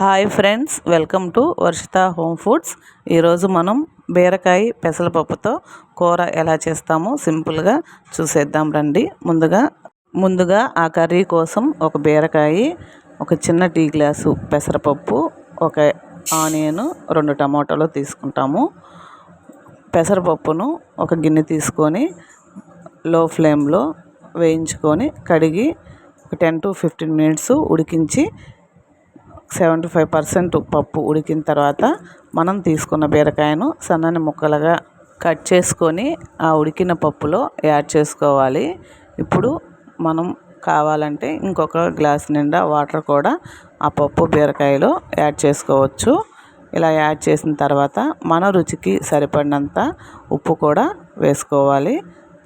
Hi friends welcome to Varshitha home foods. ఈరోజు మనం బీరకాయ పెసరపప్పుతో కూర ఎలా చేస్తామో సింపుల్గా చూసేద్దాం రండి. ముందుగా ముందుగా ఆ కర్రీ కోసం ఒక బీరకాయ ఒక చిన్న టీ గ్లాసు పెసరపప్పు ఒక ఆనియన్ రెండు టమాటాలు తీసుకుంటాము. పెసరపప్పును ఒక గిన్నె తీసుకొని లో ఫ్లేమ్లో వేయించుకొని కడిగి టెన్ టు ఫిఫ్టీన్ మినిట్స్ ఉడికించి సెవెంటీ ఫైవ్ పర్సెంట్ పప్పు ఉడికిన తర్వాత మనం తీసుకున్న బీరకాయను సన్నని ముక్కలుగా కట్ చేసుకొని ఆ ఉడికిన పప్పులో యాడ్ చేసుకోవాలి. ఇప్పుడు మనం కావాలంటే ఇంకొక గ్లాస్ నిండా వాటర్ కూడా ఆ పప్పు బీరకాయలో యాడ్ చేసుకోవచ్చు. ఇలా యాడ్ చేసిన తర్వాత మన రుచికి సరిపడినంత ఉప్పు కూడా వేసుకోవాలి.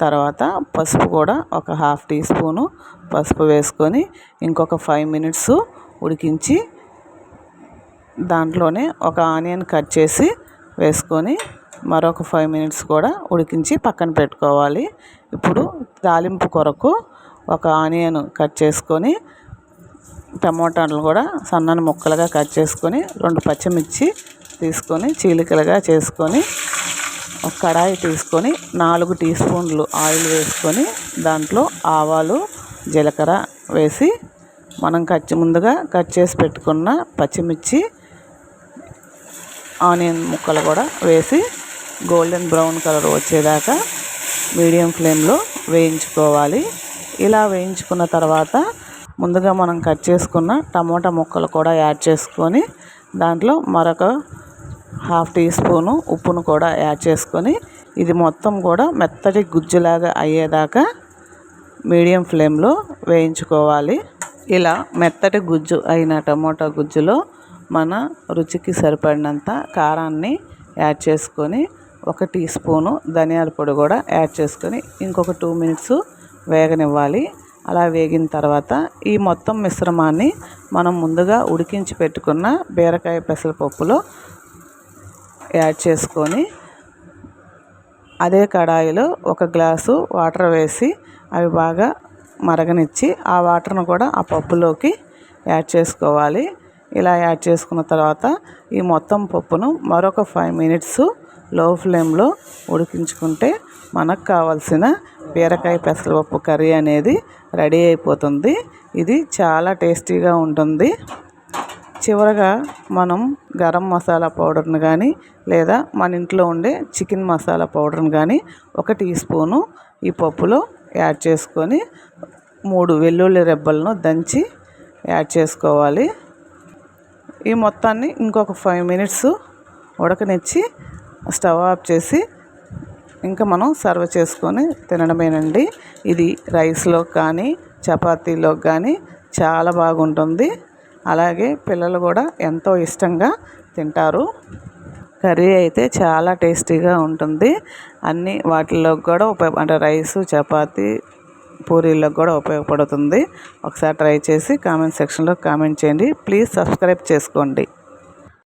తర్వాత పసుపు కూడా ఒక హాఫ్ టీ స్పూను పసుపు వేసుకొని ఇంకొక ఫైవ్ మినిట్స్ ఉడికించి దాంట్లోనే ఒక ఆనియన్ కట్ చేసి వేసుకొని మరొక ఫైవ్ మినిట్స్ కూడా ఉడికించి పక్కన పెట్టుకోవాలి. ఇప్పుడు తాలింపు కొరకు ఒక ఆనియన్ కట్ చేసుకొని టమోటాలు కూడా సన్నని ముక్కలుగా కట్ చేసుకొని రెండు పచ్చిమిర్చి తీసుకొని చీలికలుగా చేసుకొని ఒక కడాయి తీసుకొని నాలుగు టీ స్పూన్లు ఆయిల్ వేసుకొని దాంట్లో ఆవాలు జీలకర్ర వేసి మనం కట్ ముందుగా కట్ చేసి పెట్టుకున్న పచ్చిమిర్చి ఆనియన్ ముక్కలు కూడా వేసి గోల్డెన్ బ్రౌన్ కలర్ వచ్చేదాకా మీడియం ఫ్లేమ్లో వేయించుకోవాలి. ఇలా వేయించుకున్న తర్వాత ముందుగా మనం కట్ చేసుకున్న టమోటా ముక్కలు కూడా యాడ్ చేసుకొని దాంట్లో మరొక హాఫ్ టీ స్పూను ఉప్పును కూడా యాడ్ చేసుకొని ఇది మొత్తం కూడా మెత్తటి గుజ్జులాగా అయ్యేదాకా మీడియం ఫ్లేమ్లో వేయించుకోవాలి. ఇలా మెత్తటి గుజ్జు అయిన టమోటా గుజ్జులో మన రుచికి సరిపడినంత కారాన్ని యాడ్ చేసుకొని ఒక టీ స్పూను ధనియాల పొడి కూడా యాడ్ చేసుకొని ఇంకొక టూ మినిట్స్ వేగనివ్వాలి. అలా వేగిన తర్వాత ఈ మొత్తం మిశ్రమాన్ని మనం ముందుగా ఉడికించి పెట్టుకున్న బీరకాయ పెసరపప్పులో యాడ్ చేసుకొని అదే కడాయిలో ఒక గ్లాసు వాటర్ వేసి అవి బాగా మరగనిచ్చి ఆ వాటర్ను కూడా ఆ పప్పులోకి యాడ్ చేసుకోవాలి. ఇలా యాడ్ చేసుకున్న తర్వాత ఈ మొత్తం పప్పును మరొక ఫైవ్ మినిట్స్లో ఫ్లేమ్లో ఉడికించుకుంటే మనకు కావాల్సిన బీరకాయ పెసరపప్పు కర్రీ అనేది రెడీ అయిపోతుంది. ఇది చాలా టేస్టీగా ఉంటుంది. చివరగా మనం గరం మసాలా పౌడర్ని కానీ లేదా మన ఇంట్లో ఉండే చికెన్ మసాలా పౌడర్ని కానీ ఒక టీ స్పూను ఈ పప్పులో యాడ్ చేసుకొని మూడు వెల్లుల్లి రెబ్బలను దంచి యాడ్ చేసుకోవాలి. ఈ మొత్తాన్ని ఇంకొక ఫైవ్ మినిట్స్ ఉడకనిచ్చి స్టవ్ ఆఫ్ చేసి ఇంకా మనం సర్వ్ చేసుకొని తినడమేనండి. ఇది రైస్లో కానీ చపాతీలో కానీ చాలా బాగుంటుంది. అలాగే పిల్లలు కూడా ఎంతో ఇష్టంగా తింటారు. కర్రీ అయితే చాలా టేస్టీగా ఉంటుంది. అన్ని వాటిల్లో కూడా ఉపయోగ అంటే రైసు చపాతీ పూరీలకు కూడా ఉపయోగపడుతుంది. ఒకసారి ట్రై చేసి కామెంట్ సెక్షన్లో కామెంట్ చేయండి. ప్లీజ్ సబ్స్క్రైబ్ చేసుకోండి.